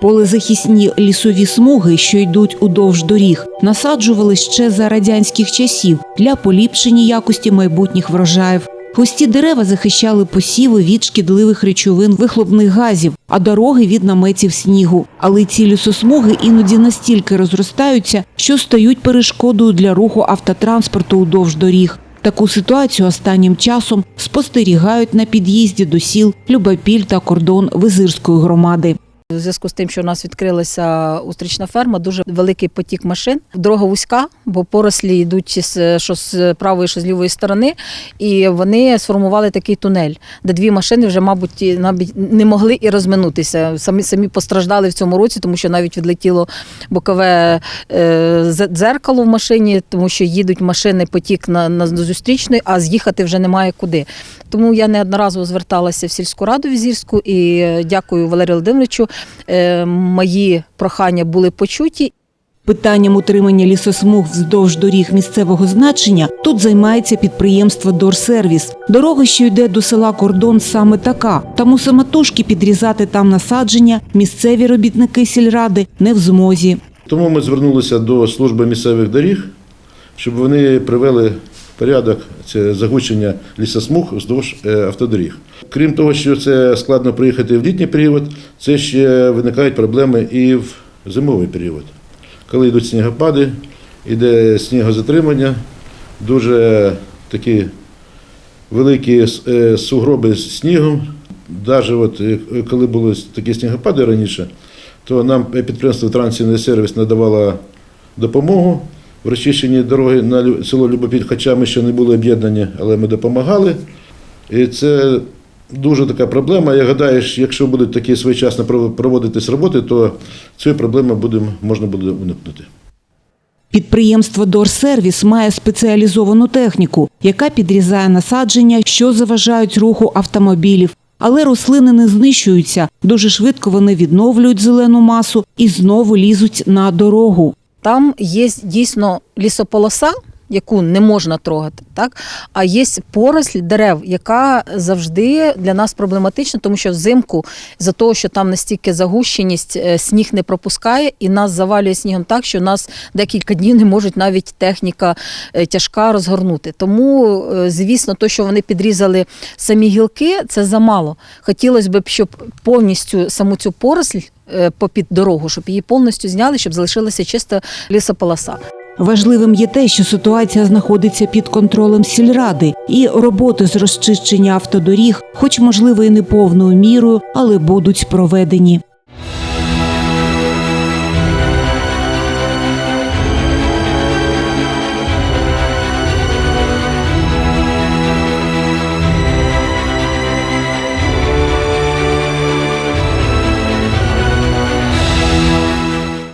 Полезахисні лісові смуги, що йдуть удовж доріг, насаджували ще за радянських часів для поліпшення якості майбутніх врожаїв. Густі дерева захищали посіви від шкідливих речовин вихлопних газів, а дороги від наметів снігу. Але ці лісосмуги іноді настільки розростаються, що стають перешкодою для руху автотранспорту удовж доріг. Таку ситуацію останнім часом спостерігають на під'їзді до сіл Любапіль та кордон Визирської громади. У зв'язку з тим, що у нас відкрилася устрічна ферма, дуже великий потік машин. Дорога вузька, бо порослі йдуть з- що з правої, що з лівої сторони, і вони сформували такий тунель, де дві машини вже, мабуть, навіть не могли і розминутися. Самі самі постраждали в цьому році, тому що навіть відлетіло бокове е, дзеркало в машині, тому що їдуть машини потік на, на зустрічний, а з'їхати вже немає куди. Тому я неодноразово зверталася в сільську раду візірську і е, дякую Валерію Володимировичу. Е, Мої прохання були почуті. Питанням утримання лісосмуг вздовж доріг місцевого значення тут займається підприємство Дорсервіс. Дорога, що йде до села Кордон, саме така. Тому самотужки підрізати там насадження місцеві робітники сільради не в змозі. Тому ми звернулися до служби місцевих доріг, щоб вони привели порядок це загущення лісосмуг вздовж е, автодоріг. Крім того, що це складно приїхати в літній період, це ще виникають проблеми і в зимовий період. Коли йдуть снігопади, йде снігозатримання, дуже такі великі е, сугроби з снігом. Навіть от, е, коли були такі снігопади раніше, то нам підприємство Трансінний сервіс надавало допомогу в розчищенні дороги на село Любопіль, хоча ми ще не були об'єднані, але ми допомагали. І це дуже така проблема. Я гадаю, що якщо будуть такі своєчасно пров- проводитись роботи, то цієї проблеми будемо, можна буде уникнути. Підприємство Дорсервіс має спеціалізовану техніку, яка підрізає насадження, що заважають руху автомобілів. Але рослини не знищуються. Дуже швидко вони відновлюють зелену масу і знову лізуть на дорогу. Там є дійсно лісополоса, яку не можна трогати, так а є поросль дерев, яка завжди для нас проблематична, тому що взимку за того, що там настільки загущеність, е, сніг не пропускає, і нас завалює снігом так, що нас декілька днів не можуть навіть техніка е, тяжка розгорнути. Тому, е, звісно, то, що вони підрізали самі гілки, це замало. Хотілося б, щоб повністю саму цю поросль попід дорогу, щоб її повністю зняли, щоб залишилася чиста лісополоса. Важливим є те, що ситуація знаходиться під контролем сільради, і роботи з розчищення автодоріг, хоч можливо і не повною мірою, але будуть проведені.